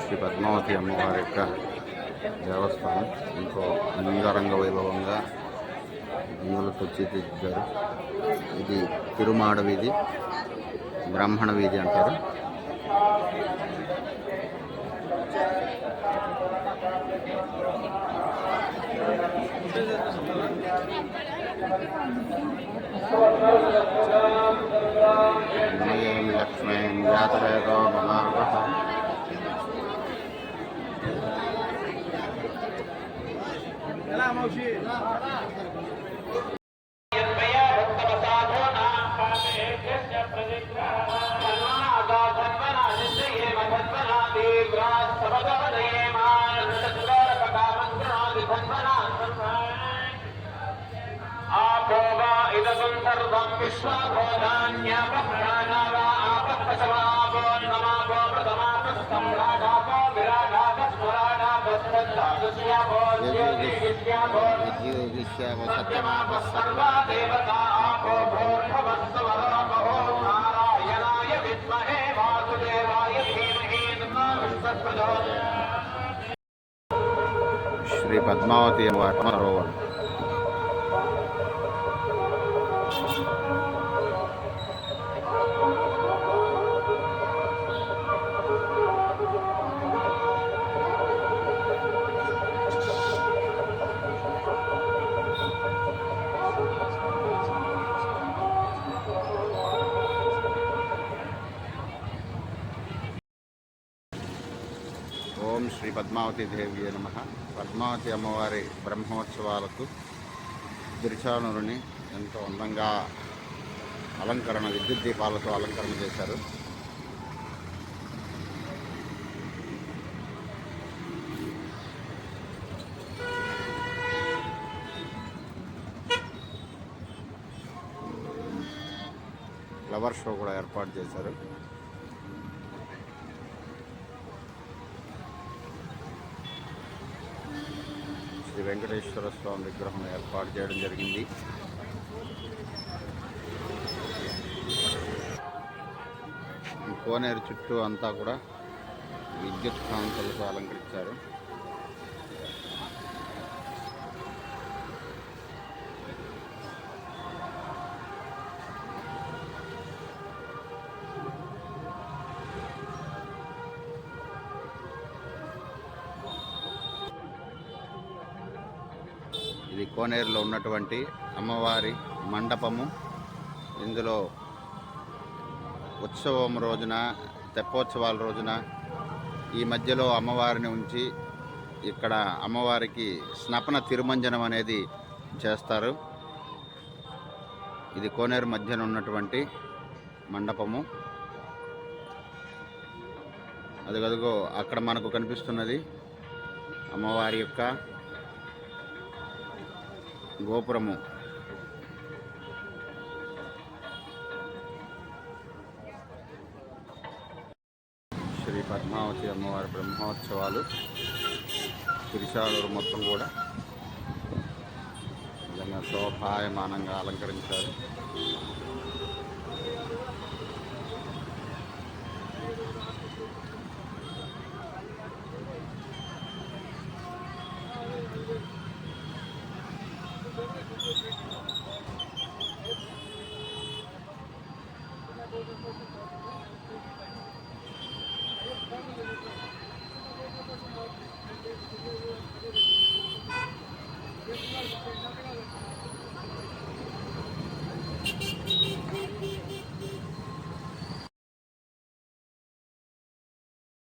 శ్రీ పద్మావతి అమ్మవారి యొక్క దేవస్థానం. ఇంకో అంగరంగ వైభవంగా రంగులతో తీర్చిదిద్దారు ఇది తిరుమాడ వీధి బ్రాహ్మణ వీధి అంటారు. मयीं लक्ष्मीं व्यातवेदो ममावः मौशी నమయం లక్ష్మీం జాతవేదో మమావహ విద్యుదిశ్యామ సత్యమాప సర్వ శ్రీ పద్మావతి అమ్మవారి సరోవరం ఓం శ్రీ పద్మావతి దేవి నమ. పద్మావతి అమ్మవారి బ్రహ్మోత్సవాలకు గిరిచానురుని ఎంతో అందంగా అలంకరణ విద్యుత్ దీపాలతో అలంకరణ చేశారు. ఫ్లవర్ షో కూడా ఏర్పాటు చేశారు. శ్రీ వెంకటేశ్వర స్వామి విగ్రహం ఏర్పాటు చేయడం జరిగింది. కోనేరు చుట్టూ అంతా కూడా విద్యుత్ కాంతులతో అలంకరించారు. ఇది కోనేరులో ఉన్నటువంటి అమ్మవారి మండపము. ఇందులో ఉత్సవం రోజున తెప్పోత్సవాల రోజున ఈ మధ్యలో అమ్మవారిని ఉంచి ఇక్కడ అమ్మవారికి స్నపన తిరుమంజనం అనేది చేస్తారు. ఇది కోనేరు మధ్యన ఉన్నటువంటి మండపము. అదిగదిగో అక్కడ మనకు కనిపిస్తున్నది అమ్మవారి యొక్క గోపురము. శ్రీ పద్మావతి అమ్మవారి బ్రహ్మోత్సవాలు తిరుచాలూరు మొత్తం కూడా నిజంగా శోభాయమానంగా అలంకరించారు.